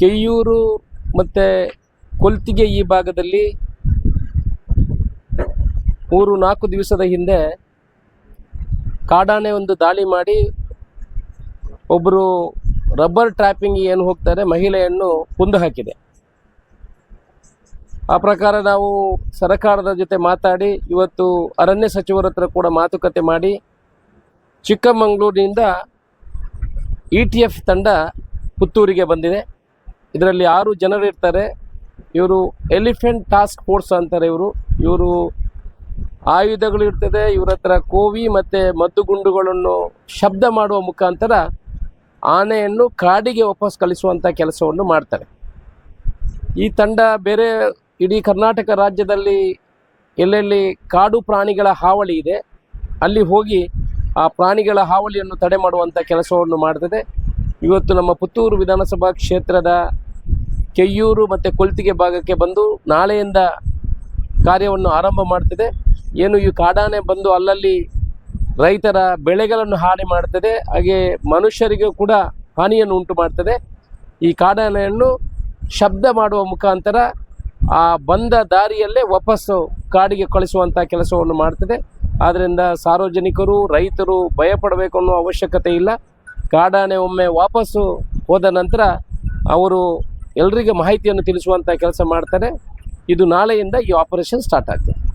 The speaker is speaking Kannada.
ಕೆಯ್ಯೂರು ಮತ್ತು ಕೊಲ್ತಿಗೆ ಈ ಭಾಗದಲ್ಲಿ ಮೂರು ನಾಲ್ಕು ದಿವಸದ ಹಿಂದೆ ಕಾಡಾನೆ ಒಂದು ದಾಳಿ ಮಾಡಿ ಒಬ್ಬರು ರಬ್ಬರ್ ಟ್ರ್ಯಾಪಿಂಗ್ ಏನು ಹೋಗ್ತಾರೆ ಮಹಿಳೆಯನ್ನು ಕುಂದು ಹಾಕಿದೆ. ಆ ಪ್ರಕಾರ ನಾವು ಸರ್ಕಾರದ ಜೊತೆ ಮಾತಾಡಿ ಇವತ್ತು ಅರಣ್ಯ ಸಚಿವರ ಹತ್ರ ಕೂಡ ಮಾತುಕತೆ ಮಾಡಿ ಚಿಕ್ಕಮಗಳೂರಿನಿಂದ ಇ ಟಿ ಎಫ್ ತಂಡ ಪುತ್ತೂರಿಗೆ ಬಂದಿದೆ. ಇದರಲ್ಲಿ ಆರು ಜನರು ಇರ್ತಾರೆ. ಇವರು ಎಲಿಫೆಂಟ್ ಟಾಸ್ಕ್ ಫೋರ್ಸ್ ಅಂತಾರೆ ಇವರು. ಇವರು ಆಯುಧಗಳು ಇರ್ತದೆ, ಇವ್ರ ಹತ್ರ ಕೋವಿ ಮತ್ತು ಮದ್ದುಗುಂಡುಗಳನ್ನು ಶಬ್ದ ಮಾಡುವ ಮುಖಾಂತರ ಆನೆಯನ್ನು ಕಾಡಿಗೆ ವಾಪಸ್ ಕಳಿಸುವಂಥ ಕೆಲಸವನ್ನು ಮಾಡ್ತಾರೆ. ಈ ತಂಡ ಬೇರೆ ಇಡೀ ಕರ್ನಾಟಕ ರಾಜ್ಯದಲ್ಲಿ ಎಲ್ಲೆಲ್ಲಿ ಕಾಡು ಪ್ರಾಣಿಗಳ ಹಾವಳಿ ಇದೆ, ಅಲ್ಲಿ ಹೋಗಿ ಆ ಪ್ರಾಣಿಗಳ ಹಾವಳಿಯನ್ನು ತಡೆ ಮಾಡುವಂಥ ಕೆಲಸವನ್ನು ಮಾಡ್ತದೆ. ಇವತ್ತು ನಮ್ಮ ಪುತ್ತೂರು ವಿಧಾನಸಭಾ ಕ್ಷೇತ್ರದ ಕೆಯ್ಯೂರು ಮತ್ತು ಕೊಲ್ತಿಗೆ ಭಾಗಕ್ಕೆ ಬಂದು ನಾಳೆಯಿಂದ ಕಾರ್ಯವನ್ನು ಆರಂಭ ಮಾಡ್ತದೆ. ಏನು ಈ ಕಾಡಾನೆ ಬಂದು ಅಲ್ಲಲ್ಲಿ ರೈತರ ಬೆಳೆಗಳನ್ನು ಹಾನಿ ಮಾಡ್ತದೆ. ಹಾಗೆ ಮನುಷ್ಯರಿಗೂ ಕೂಡ ಹಾನಿಯನ್ನು ಉಂಟು ಮಾಡ್ತದೆ. ಈ ಕಾಡಾನೆಯನ್ನು ಶಬ್ದ ಮಾಡುವ ಮುಖಾಂತರ ಆ ಬಂದ ದಾರಿಯಲ್ಲೇ ವಾಪಸ್ಸು ಕಾಡಿಗೆ ಕಳಿಸುವಂಥ ಕೆಲಸವನ್ನು ಮಾಡ್ತದೆ. ಆದ್ದರಿಂದ ಸಾರ್ವಜನಿಕರು, ರೈತರು ಭಯಪಡಬೇಕು ಅನ್ನೋ ಅವಶ್ಯಕತೆ ಇಲ್ಲ. ಕಾಡಾನೆ ಒಮ್ಮೆ ವಾಪಸ್ಸು ಹೋದ ನಂತರ ಅವರು ಎಲ್ಲರಿಗೆ ಮಾಹಿತಿಯನ್ನು ತಿಳಿಸುವಂಥ ಕೆಲಸ ಮಾಡ್ತಾರೆ. ಇದು ನಾಳೆಯಿಂದ ಈ ಆಪರೇಷನ್ ಸ್ಟಾರ್ಟ್ ಆಗ್ತದೆ